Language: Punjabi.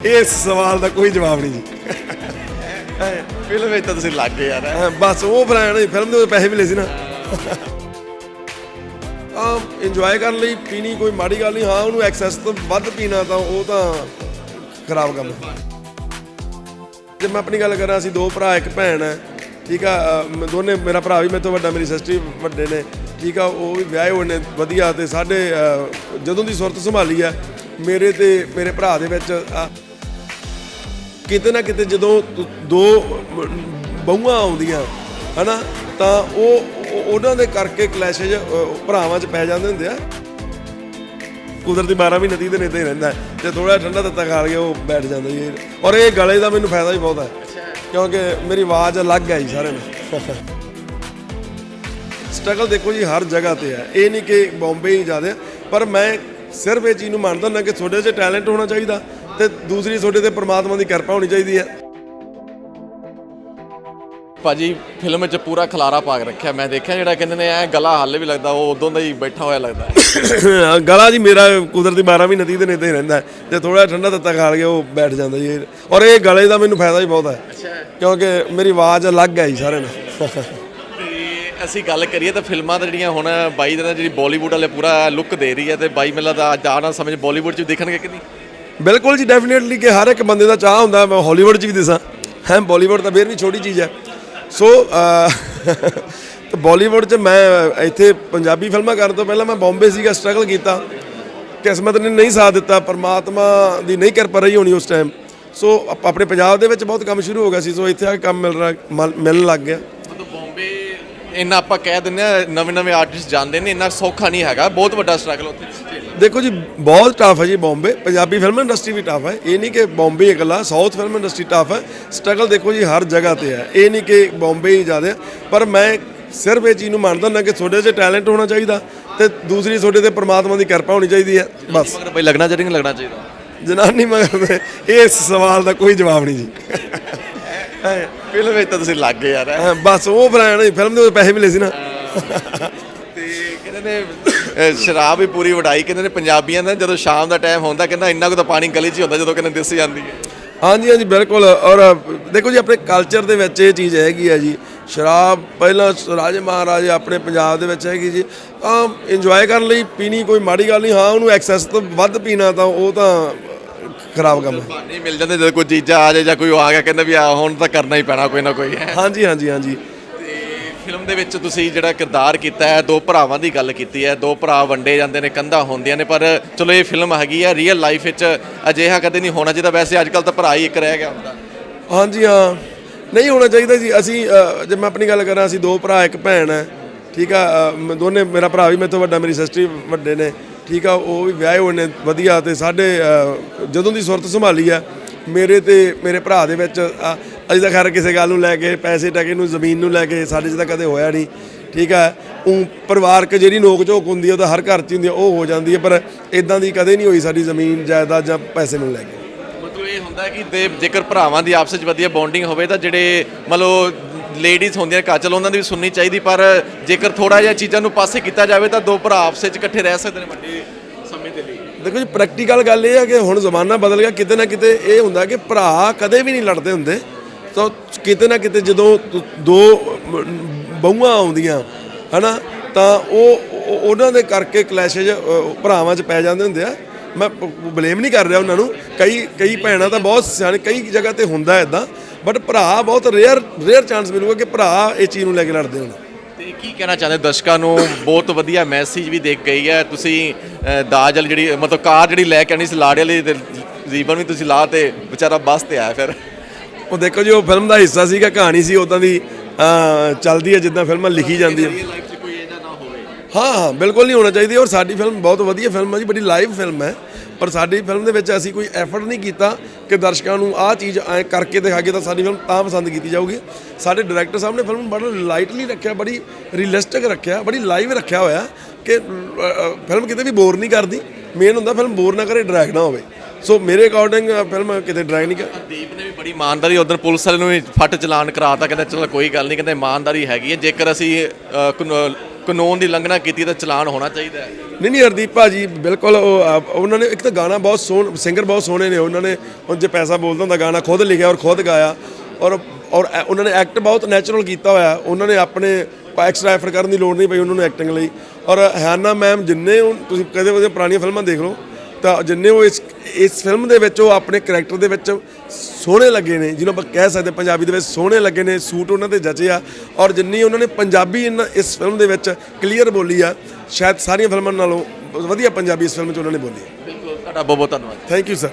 ਇਸ ਸਵਾਲ ਦਾ ਕੋਈ ਜਵਾਬ ਨਹੀਂ। ਜੀ ਫਿਲਮ ਵਿੱਚ ਤਾਂ ਤੁਸੀਂ ਲੱਗ ਗਏ ਯਾਰ। ਅਹ ਬਸ ਉਹ ਬਣਾਇਆ ਫਿਲਮ ਦੇ ਪੈਸੇ ਮਿਲੇ ਸੀ ਨਾ। ਆ ਇੰਜੋਏ ਕਰਨ ਲਈ ਪੀਣੀ ਕੋਈ ਮਾੜੀ ਗੱਲ ਨਹੀਂ ਹਾਂ ਉਹਨੂੰ ਐਕਸੈਸ ਤੋਂ ਵੱਧ ਪੀਣਾ ਤਾਂ ਉਹ ਤਾਂ ਖਰਾਬ ਕੰਮ ਹੈ। ਜੇ ਮੈਂ ਆਪਣੀ ਗੱਲ ਕਰਾਂ ਅਸੀਂ ਦੋ ਭਰਾ ਇੱਕ ਭੈਣ ਹੈ ਠੀਕ ਆ ਅਹ ਮ- ਦੋਨੇ ਮੇਰਾ ਭਰਾ ਵੀ ਮੇਰੇ ਤੋਂ ਵੱਡਾ ਮੇਰੀ ਸਿਸਟਰ ਵੀ ਵੱਡੇ ਨੇ ਠੀਕ ਆ ਉਹ ਵੀ ਵਿਆਹੇ ਹੋਏ ਨੇ ਵਧੀਆ ਤੇ ਸਾਡੇ ਅਹ, ਜਦੋਂ ਦੀ ਸੁਰਤ ਸੰਭਾਲੀ ਆ ਮੇਰੇ ਤੇ ਮੇਰੇ ਭਰਾ ਦੇ ਵਿੱਚ ਆ ਕਿਤੇ ਨਾ ਕਿਤੇ ਜਦੋਂ ਦ- ਬਹੂਆਂ ਆਉਂਦੀਆਂ ਹਨਾ ਤਾਂ ਉਹ ਉਹ- ਉਹਨਾਂ ਦੇ ਕਰਕੇ ਕਲੈਸ਼ੇਜ ਭਰਾਵਾਂ 'ਚ ਪੈ ਜਾਂਦੇ ਹੁੰਦੇ ਆ। ਕੁਦਰਤੀ 12 ਵੀ ਨਦੀ ਦੇ ਨੇੜੇ ਹੀ ਰਹਿੰਦਾ ਹੈ। ਤੇ ਥੋੜਾ ਠੰਡਾ ਤੱਤਾ ਖਾ ਲਿਆ ਉਹ ਬੈਠ ਜਾਂਦਾ ਜੀ। ਔਰ ਇਹ ਗਲੇ ਦਾ ਮੈਨੂੰ ਫਾਇਦਾ ਵੀ ਬਹੁਤ ਹੈ। ਕਿਉਂਕਿ ਮੇਰੀ ਆਵਾਜ਼ ਅਲੱਗ ਹੈ ਜੀ ਸਾਰਿਆਂ ਨੂੰ ਸਟਰਗਲ ਦੇਖੋ ਜੀ ਹਰ ਜਗ੍ਹਾ ਤੇ ਹੈ। ਇਹ ਨਹੀਂ ਕਿ ਬੰਬੇ ਹੀ ਜ਼ਿਆਦਾ ਹੈ, ਪਰ ਮੈਂ ਸਿਰਫ ਇਹ ਚੀਜ਼ ਨੂੰ ਮੰਨਦਾ ਨਾ ਕਿ ਤੁਹਾਡੇ 'ਚ ਟੈਲੈਂਟ ਹੋਣਾ ਚਾਹੀਦਾ। ਤੇ ਦੂਸਰੀ ਤੁਹਾਡੇ ਤੇ ਪ੍ਰਮਾਤਮਾ ਦੀ ਕਿਰਪਾ ਹੋਣੀ ਚਾਹੀਦੀ ਹੈ। ਭਾਜੀ ਫਿਲਮ ਵਿੱਚ ਪੂਰਾ ਖਲਾਰਾ ਪਾ ਕੇ ਰੱਖਿਆ। ਮੈਂ ਦੇਖਿਆ ਜਿਹੜਾ ਕਹਿੰਦੇ ਨੇ ਐ ਗਲਾ ਹਾਲੇ ਵੀ ਲੱਗਦਾ ਉਹ ਉਦੋਂ ਦਾ ਹੀ ਬੈਠਾ ਹੋਇਆ ਲੱਗਦਾ। ਗਲਾ ਜੀ ਮੇਰਾ ਕੁਦਰਤੀ 12 ਵੀ ਨਦੀ ਦੇ ਨੇੜੇ ਹੀ। ਰਹਿੰਦਾ। ਤੇ ਥੋੜਾ ਠੰਡਾ ਤੱਤਾ ਖਾ ਲਿਆ ਉਹ ਬੈਠ ਜਾਂਦਾ ਜੀ। ਔਰ ਇਹ ਗਲੇ ਦਾ ਮੈਨੂੰ ਫਾਇਦਾ ਵੀ ਬਹੁਤ ਹੈ। ਕਿਉਂਕਿ ਮੇਰੀ ਆਵਾਜ਼ ਅਲੱਗ ਹੈ ਜੀ ਸਾਰਿਆਂ ਨੂੰ ਤੇ ਅਸੀਂ ਗੱਲ ਕਰੀਏ ਤਾਂ ਫਿਲਮਾਂ ਤਾਂ ਜਿਹੜੀਆਂ ਹੁਣ ਬਾਈ ਦੇ ਨਾਲ ਜਿਹੜੀ ਬਾਲੀਵੁੱਡ ਵਾਲੇ ਪੂਰਾ ਲੁੱਕ ਦੇ ਰਹੀ ਹੈ ਤੇ ਬਾਈ ਮੇਲਾ ਦਾ ਅੱਜ ਆਣਾ ਸਮਝ ਬਾਲੀਵੁੱਡ 'ਚ ਦੇਖਣਗੇ ਕਿ ਨਹੀਂ? ਬਿਲਕੁਲ ਜੀ ਡੈਫੀਨਿਟਲੀ ਕਿ ਹਰ ਇੱਕ ਬੰਦੇ ਦਾ ਚਾਹ ਹੁੰਦਾ, ਮੈਂ ਹਾਲੀਵੁੱਡ 'ਚ ਵੀ ਦਿਸਾਂ। ਹੈ ਬਾਲੀਵੁੱਡ ਤਾਂ ਫੇਰ ਵੀ ਛੋਟੀ ਚੀਜ਼ ਹੈ। ਸੋ ਤੇ ਬਾਲੀਵੁੱਡ 'ਚ ਮੈਂ ਇੱਥੇ ਪੰਜਾਬੀ ਫਿਲਮਾਂ ਕਰਨ ਤੋਂ ਪਹਿਲਾਂ ਮੈਂ ਬੰਬੇ ਸੀਗਾ ਸਟਰਗਲ ਕੀਤਾ। ਕਿਸਮਤ ਨੇ ਨਹੀਂ ਸਾਥ ਦਿੱਤਾ, ਪਰਮਾਤਮਾ ਦੀ ਨਹੀਂ ਕਿਰਪਾ ਰਹੀ ਹੋਣੀ ਉਸ ਟਾਈਮ ਸੋ ਆਪਣੇ ਪੰਜਾਬ ਦੇ ਵਿੱਚ ਬਹੁਤ ਕੰਮ ਸ਼ੁਰੂ ਹੋ ਗਿਆ ਸੀ ਸੋ ਇੱਥੇ ਆ ਕੰਮ ਮਿਲ ਰਿਹਾ ਮਿਲਣ ਲੱਗ ਗਿਆ। ਇੰਨਾ ਆਪਾਂ ਕਹਿ ਦਿੰਦੇ ਆ ਨਵੇਂ ਨਵੇਂ ਆਰਟਿਸਟ ਜਾਂਦੇ ਨੇ ਇੰਨਾ ਸੌਖਾ ਨਹੀਂ ਹੈਗਾ। ਬਹੁਤ ਵੱਡਾ ਸਟਰਗਲ ਉੱਥੇ ਦੇਖੋ ਜੀ ਬਹੁਤ ਟਫ ਹੈ ਜੀ ਬੰਬੇ ਪੰਜਾਬੀ ਫਿਲਮ ਇੰਡਸਟਰੀ ਵੀ ਟਫ ਹੈ। ਇਹ ਨਹੀਂ ਕਿ ਬੰਬੇ ਇਕੱਲਾ ਸਾਊਥ ਫਿਲਮ ਇੰਡਸਟਰੀ ਟਫ ਹੈ। ਸਟਰਗਲ ਦੇਖੋ ਜੀ ਹਰ ਜਗ੍ਹਾ ਤੇ ਹੈ। ਇਹ ਨਹੀਂ ਕਿ ਬੰਬੇ ਹੀ ਜ਼ਿਆਦਾ ਪਰ ਮੈਂ ਸਿਰਫ ਇਹ ਚੀਜ਼ ਨੂੰ ਮੰਨਦਾ ਨਾ ਕਿ ਤੁਹਾਡੇ 'ਚ ਟੈਲੈਂਟ ਹੋਣਾ ਚਾਹੀਦਾ ਤੇ ਦੂਸਰੀ ਤੁਹਾਡੇ ਤੇ ਪ੍ਰਮਾਤਮਾ ਦੀ ਕਿਰਪਾ ਹੋਣੀ ਚਾਹੀਦੀ ਹੈ। ਬਸ। ਮਗਰ ਬਈ ਲੱਗਣਾ ਚਾਹੀਦਾ ਲੱਗਣਾ ਚਾਹੀਦਾ? ਜਨਾਨੀ ਮਗਰ ਇਸ ਸਵਾਲ ਦਾ ਕੋਈ ਜਵਾਬ ਨਹੀਂ ਜੀ। ਫਿਲਮ ਵਿੱਚ ਤਾਂ ਤੁਸੀਂ ਲੱਗ ਗਏ ਯਾਰ। ਹਾਂ, ਬਸ ਉਹ ਬਣਾਇਆ ਫਿਲਮ ਦੇ ਪੈਸੇ ਮਿਲੇ ਸੀ ਨਾ। ਤੇ ਕਹਿੰਦੇ ਨੇ ਅਹ ਸ਼ਰਾਬ ਵੀ ਪੂਰੀ ਵਡਾਈ ਕਹਿੰਦੇ ਨੇ ਪੰਜਾਬੀਆਂ ਦਾ ਜਦੋਂ ਸ਼ਾਮ ਦਾ ਟਾਈਮ ਹੁੰਦਾ ਕਹਿੰਦਾ ਇੰਨਾ ਕੁ ਤਾਂ ਪਾਣੀ ਗਲੀ 'ਚ ਹੀ ਹੁੰਦਾ ਜਦੋਂ ਕਹਿੰਦੇ ਦਿਸ ਜਾਂਦੀ ਹੈ। ਹਾਂਜੀ ਹਾਂਜੀ ਬਿਲਕੁਲ। ਔਰ ਦੇਖੋ ਜੀ ਆਪਣੇ ਕਲਚਰ ਦੇ ਵਿੱਚ ਇਹ ਚੀਜ਼ ਹੈਗੀ ਹੈ ਜੀ। ਸ਼ਰਾਬ ਪਹਿਲਾਂ ਰਾਜੇ ਮਹਾਰਾਜੇ ਆਪਣੇ ਪੰਜਾਬ ਦੇ ਵਿੱਚ ਹੈਗੀ ਜੀ। ਤਾਂ ਇੰਜੋਏ ਕਰਨ ਲਈ ਪੀਣੀ ਕੋਈ ਮਾੜੀ ਗੱਲ ਨਹੀਂ ਹਾਂ ਉਹਨੂੰ ਐਕਸੈਸ ਤੋਂ ਵੱਧ ਪੀਣਾ ਤਾਂ ਉਹ ਤਾਂ ਖਰਾਬ ਕੰਮ ਹੈ। ਬਹਾਨੇ ਮਿਲ ਜਾਂਦੇ ਜਦੋਂ ਕੋਈ ਜੀਜਾ ਆ ਜਾਏ ਜਾਂ ਕੋਈ ਆ ਗਿਆ ਕਹਿੰਦਾ ਵੀ ਆ ਹੁਣ ਤਾਂ ਕਰਨਾ ਹੀ ਪੈਣਾ ਕੋਈ ਨਾ ਕੋਈ। ਹੈ ਹਾਂਜੀ ਹਾਂਜੀ। ਹਾਂਜੀ ਫਿਲਮ ਦੇ ਵਿੱਚ ਤੁਸੀਂ ਜਿਹੜਾ ਕਿਰਦਾਰ ਕੀਤਾ ਹੈ ਦੋ ਭਰਾਵਾਂ ਦੀ ਗੱਲ ਕੀਤੀ ਹੈ। ਦੋ ਭਰਾ ਵੰਡੇ ਜਾਂਦੇ ਨੇ ਕੰਧਾਂ ਹੁੰਦੀਆਂ ਨੇ ਪਰ ਚਲੋ ਇਹ ਫਿਲਮ ਹੈਗੀ ਆ ਰੀਅਲ ਲਾਈਫ ਵਿੱਚ ਅਜਿਹਾ ਕਦੇ ਨਹੀਂ ਹੋਣਾ ਚਾਹੀਦਾ। ਵੈਸੇ ਅੱਜ ਕੱਲ ਤਾਂ ਭਰਾ ਹੀ ਇੱਕ ਰਹਿ ਗਿਆ ਹੁੰਦਾ। ਹਾਂਜੀ ਹਾਂ। ਨਹੀਂ ਹੋਣਾ ਚਾਹੀਦਾ ਜੀ। ਅਸੀਂ ਅ, ਜੇ ਮੈਂ ਆਪਣੀ ਗੱਲ ਕਰਾਂ ਅਸੀਂ ਦੋ ਭਰਾ ਇੱਕ ਭੈਣ ਹੈ। ਠੀਕ ਆ ਅ, ਮ- ਦੋਨੇ ਮੇਰਾ ਭਰਾ ਵੀ ਮੇਰੇ ਤੋਂ ਵੱਡਾ ਮੇਰੀ ਸਿਸਟਰ ਵੀ ਵੱਡੇ ਨੇ। ਠੀਕ ਆ, ਉਹ ਵੀ ਵਿਆਹੇ ਹੋਏ ਨੇ, ਵਧੀਆ ਤੇ ਸਾਡੇ ਜਦੋਂ ਦੀ ਸੁਰਤ ਸੰਭਾਲੀ ਆ, ਮੇਰੇ ਤੇ ਮੇਰੇ ਭਰਾ ਦੇ ਵਿੱਚ ਅਜੇ ਤੱਕ ਖੈਰ ਕਿਸੇ ਗੱਲ ਨੂੰ ਲੈ ਕੇ, ਪੈਸੇ ਟਕੇ ਨੂੰ, ਜ਼ਮੀਨ ਨੂੰ ਲੈ ਕੇ ਸਾਡੇ 'ਚ ਤਾਂ ਕਦੇ ਹੋਇਆ ਨਹੀਂ, ਠੀਕ ਆ। ਉਹ ਪਰਿਵਾਰਕ ਜਿਹੜੀ ਨੋਕ ਝੋਕ ਹੁੰਦੀ ਆ, ਉਹ ਤਾਂ ਹਰ ਘਰ 'ਚ ਹੁੰਦੀ ਆ, ਉਹ ਹੋ ਜਾਂਦੀ ਹੈ ਪਰ ਇਦਾਂ ਦੀ ਕਦੇ ਨਹੀਂ ਹੋਈ ਸਾਡੀ ਜ਼ਮੀਨ, ਜਾਇਦਾਦ ਜਾਂ ਪੈਸੇ ਨੂੰ ਲੈ ਕੇ। ਮਤਲਬ ਇਹ ਹੁੰਦਾ ਕਿ ਦੇ ਜੇਕਰ ਭਰਾਵਾਂ ਦੀ ਆਪਸ ਵਿੱਚ ਵਧੀਆ ਬੌਂਡਿੰਗ ਹੋਵੇ ਤਾਂ ਜਿਹੜੇ, ਮਤਲਬ ਲੇਡੀਜ਼ ਹੁੰਦੀਆਂ ਕਾਚਲ ਉਹਨਾਂ ਦੀ ਵੀ ਸੁਣਨੀ ਚਾਹੀਦੀ, ਪਰ ਜੇਕਰ ਥੋੜਾ ਜਿਹਾ ਚੀਜ਼ਾਂ ਨੂੰ ਪਾਸੇ ਕੀਤਾ ਜਾਵੇ ਤਾਂ ਦੋ ਭਰਾ ਆਪਸ ਵਿੱਚ ਇਕੱਠੇ ਰਹਿ ਸਕਦੇ ਨੇ ਵੱਡੇ ਸਮੇਂ ਦੇ ਲਈ। ਦੇਖੋ ਜੀ ਪ੍ਰੈਕਟੀਕਲ ਗੱਲ ਇਹ ਹੈ ਕਿ ਹੁਣ ਜ਼ਮਾਨਾ ਬਦਲ ਗਿਆ, ਕਿਤੇ ਨਾ ਕਿਤੇ ਇਹ ਹੁੰਦਾ ਕਿ ਭਰਾ ਕਦੇ ਵੀ ਨਹੀਂ ਲੜਦੇ ਹੁੰਦੇ। ਤਾਂ ਕਿਤੇ ਨਾ ਕਿਤੇ ਜਦੋਂ ਦੋ ਬਹੂਆਂ ਆਉਂਦੀਆਂ, ਹਨਾ, ਤਾਂ ਉਹ- ਉਹਨਾਂ ਦੇ ਕਰਕੇ ਕਲੈਸ਼ੇਜ ਭਰਾਵਾਂ 'ਚ ਪੈ ਜਾਂਦੇ ਹੁੰਦੇ ਆ। ਮੈਂ ਬਲੇਮ ਨਹੀਂ ਕਰ ਰਿਹਾ ਉਹਨਾਂ ਨੂੰ। ਕਈ ਕਈ ਭੈਣਾਂ ਤਾਂ ਬਹੁਤ ਸਿਆਣੇ, ਕਈ ਜਗ੍ਹਾ ਤੇ ਹੁੰਦਾ ਇਦਾਂ ਬਟ ਭਰਾ ਬਹੁਤ ਰੇਅਰ ਰੇਅਰ ਚਾਂਸ ਮਿਲੂਗਾ ਕਿ ਭਰਾ ਇਹ ਚੀਜ਼ ਨੂੰ ਲੈ ਕੇ ਲੜਦੇ ਹੋਣ। ਤੇ ਕੀ ਕਹਿਣਾ ਚਾਹੁੰਦੇ ਦਰਸ਼ਕਾਂ ਨੂੰ? ਬਹੁਤ ਵਧੀਆ ਮੈਸੇਜ ਵੀ ਦੇਖ ਗਈ ਹੈ। ਤੁਸੀਂ ਦਾਜ ਵਾਲੀ ਜਿਹੜੀ ਮਤਲਬ ਕਾਰ ਜਿਹੜੀ ਲੈ ਕੇ ਆਣੀ ਸੀ ਲਾੜੇ ਵਾਲੀ ਤੇ ਰੀਬਨ ਵੀ ਤੁਸੀਂ ਲਾ ਤੇ ਵਿਚਾਰਾ ਬੱਸ ਤੇ ਆਇਆ ਫਿਰ। ਉਹ ਦੇਖੋ ਜੀ ਉਹ ਫਿਲਮ ਦਾ ਹਿੱਸਾ ਸੀਗਾ ਕਹਾਣੀ ਸੀ ਉਦਾਂ ਦੀ ਚੱਲਦੀ ਹੈ ਜਿੱਦਾਂ ਫਿਲਮਾਂ ਲਿਖੀ ਜਾਂਦੀ ਹਾਂ। ਹਾਂ ਬਿਲਕੁਲ ਨਹੀਂ ਹੋਣਾ ਚਾਹੀਦੀ ਔਰ ਸਾਡੀ ਫਿਲਮ ਬਹੁਤ ਵਧੀਆ ਫਿਲਮ ਹੈ ਜੀ ਬੜੀ ਲਾਈਵ ਫਿਲਮ ਹੈ। ਪਰ ਸਾਡੀ ਫਿਲਮ ਦੇ ਵਿੱਚ ਅਸੀਂ ਕੋਈ ਐਫਰਟ ਨਹੀਂ ਕੀਤਾ ਕਿ ਦਰਸ਼ਕਾਂ ਨੂੰ ਆਹ ਚੀਜ਼ ਐ ਕਰਕੇ ਦਿਖਾਗੇ ਤਾਂ ਸਾਡੀ ਫਿਲਮ ਤਾਂ ਪਸੰਦ ਕੀਤੀ ਜਾਊਗੀ। ਸਾਡੇ ਡਾਇਰੈਕਟਰ ਸਾਹਿਬ ਨੇ ਫਿਲਮ ਬੜਾ ਲਾਈਟਲੀ ਰੱਖਿਆ, ਬੜੀ ਰੀਅਲਿਸਟਿਕ ਰੱਖਿਆ, ਬੜੀ ਲਾਈਵ ਰੱਖਿਆ ਹੋਇਆ ਕਿ ਫਿਲਮ ਕਿਤੇ ਵੀ ਬੋਰ ਨਹੀਂ ਕਰਦੀ। ਮੇਨ ਹੁੰਦਾ ਫਿਲਮ ਬੋਰ ਨਾ ਕਰੇ ਡਰੈਗ ਨਾ ਹੋਵੇ। ਸੋ ਮੇਰੇ ਅਕੋਰਡਿੰਗ ਫਿਲਮ ਕਿਤੇ ਡਰੈਗ ਨਹੀਂ ਕਰ ਦੀਪ ਨੇ ਵੀ ਬੜੀ ਇਮਾਨਦਾਰੀ, ਉਧਰ ਪੁਲਿਸ ਵਾਲੇ ਨੂੰ ਵੀ ਫੱਟ ਚਲਾਨ ਕਰਾਤਾ, ਕਹਿੰਦਾ, ਚਲੋ ਕੋਈ ਗੱਲ ਨਹੀਂ, ਕਹਿੰਦਾ, ਇਮਾਨਦਾਰੀ ਹੈਗੀ ਹੈ। ਜੇਕਰ ਅਸੀਂ ਕਾਨੂੰਨ ਦੀ ਉਲੰਘਣਾ ਕੀਤੀ ਤਾਂ ਚਲਾਨ ਹੋਣਾ ਚਾਹੀਦਾ ਹੈ। ਨਹੀਂ ਨਹੀਂ ਹਰਦੀਪ ਭਾਜੀ ਬਿਲਕੁਲ ਉਹ ਆ, ਉਹਨਾਂ ਨੇ ਇੱਕ ਤਾਂ ਗਾਣਾ ਬਹੁਤ ਸੋਹਣ ਸਿੰਗਰ ਬਹੁਤ ਸੋਹਣੇ ਨੇ ਉਹਨਾਂ ਨੇ ਉਹ ਜੇ ਪੈਸਾ ਬੋਲਦਾ ਹੁੰਦਾ ਗਾਣਾ ਖੁਦ ਲਿਖਿਆ ਔਰ ਖੁਦ ਗਾਇਆ ਔਰ ਔਰ ਐ- ਉਹਨਾਂ ਨੇ ਐਕਟ ਬਹੁਤ ਨੈਚੁਰਲ ਕੀਤਾ ਹੋਇਆ ਉਹਨਾਂ ਨੇ ਆਪਣੇ ਐਕਸਟਰਾ ਐਫਰਟ ਕਰਨ ਦੀ ਲੋੜ ਨਹੀਂ ਪਈ ਉਹਨਾਂ ਨੂੰ ਐਕਟਿੰਗ ਲਈ ਔਰ ਹਾਨਾ ਮੈਮ ਜਿੰਨੇ ਉਹ- ਤੁਸੀਂ ਕਦੇ ਉਹਦੀਆਂ ਪੁਰਾਣੀਆਂ ਫਿਲਮਾਂ ਦੇਖ ਲਓ ਤਾਂ ਜਿੰਨੇ ਉਹ ਇਸ ਇਸ ਫਿਲਮ ਦੇ ਵਿੱਚ ਉਹ ਆਪਣੇ ਕੈਰੈਕਟਰ ਦੇ ਵਿੱਚ ਸੋਹਣੇ ਲੱਗੇ ਨੇ ਜਿਹਨੂੰ ਆਪਾਂ ਕਹਿ ਸਕਦੇ ਪੰਜਾਬੀ ਦੇ ਵਿੱਚ ਸੋਹਣੇ ਲੱਗੇ ਨੇ ਸੂਟ ਉਹਨਾਂ ਤੇ ਜਚੇ ਆ ਔਰ ਜਿੰਨੀ ਉਹਨਾਂ ਨੇ ਪੰਜਾਬੀ ਇਸ ਫਿਲਮ ਦੇ ਵਿੱਚ ਕਲੀਅਰ ਬੋਲੀ ਆ ਸ਼ਾਇਦ ਸਾਰੀਆਂ ਫਿਲਮਾਂ ਨਾਲੋਂ ਵਧੀਆ ਪੰਜਾਬੀ ਇਸ ਫਿਲਮ 'ਚ ਉਹਨਾਂ ਨੇ ਬੋਲੀ ਬਿਲਕੁਲ ਤੁਹਾਡਾ ਬਹੁਤ ਬਹੁਤ ਧੰਨਵਾਦ। Thank you sir